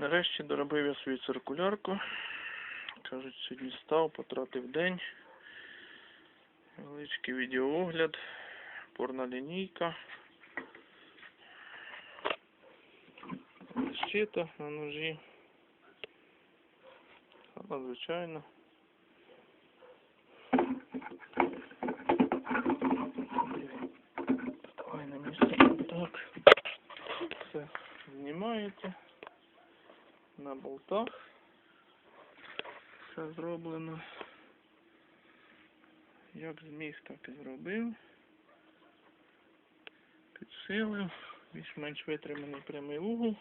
Нарешті доробив я свою циркулярку. Кажуть, сьогодні став, потратив день. Величкий відеоогляд, порна лінійка. Щита на ножі. Саме звичайно. Давай на місце. Так. Все знімаєте на болтах. Все зроблено. Як зміг, так і зробив. Підсилив. Більш-менш витриманий прямий угол.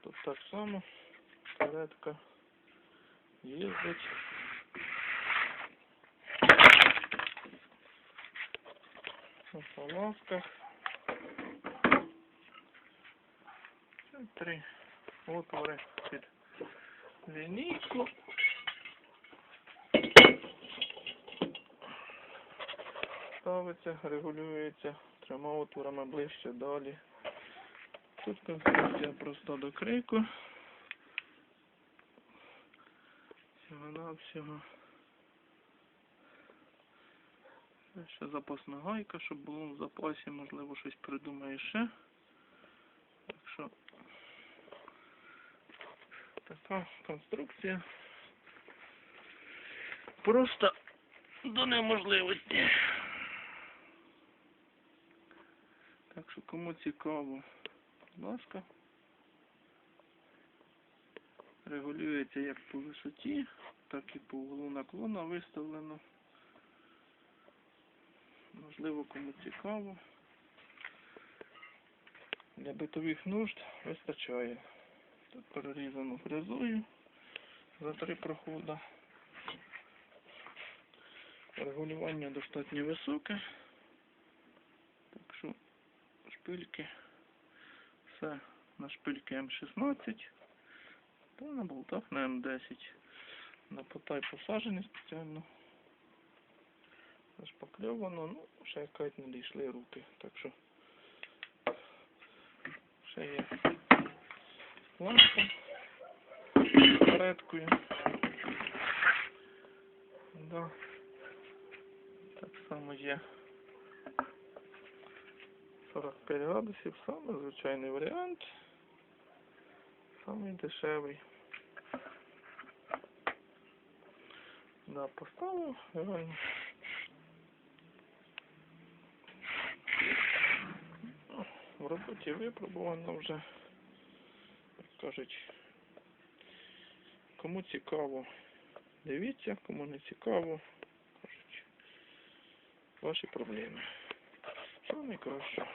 Тут так само. Каретка їздить. На полосках. Три отвори під лінійку. Ставиться, регулюється трьома отворами ближче далі. Тут конструкція просто до крику. Всього-навсього. Ще запасна гайка, щоб було в запасі, можливо, щось придумає ще. Так що така конструкція. Просто до неможливості. Так що кому цікаво, будь ласка. Регулюється як по висоті, так і по углу наклона виставлено. Можливо, кому цікаво. Для битових нужд вистачає. Тут перерізано фрезою за три проходи. Регулювання достатньо високе. Так що шпильки. Все на шпильки М16 та на болтах на М10. На потай посаджені спеціально. Зашпакльовано, ну, ще якось не дійшли руки. Так що ще є лампа з кареткою. Да. Так само є 45 градусів, саме звичайний варіант. Самий дешевий. Да, поставив. В роботі випробувано вже, кажуть, кому цікаво, дивіться, кому не цікаво, кажуть, ваші проблеми. Що найкраще.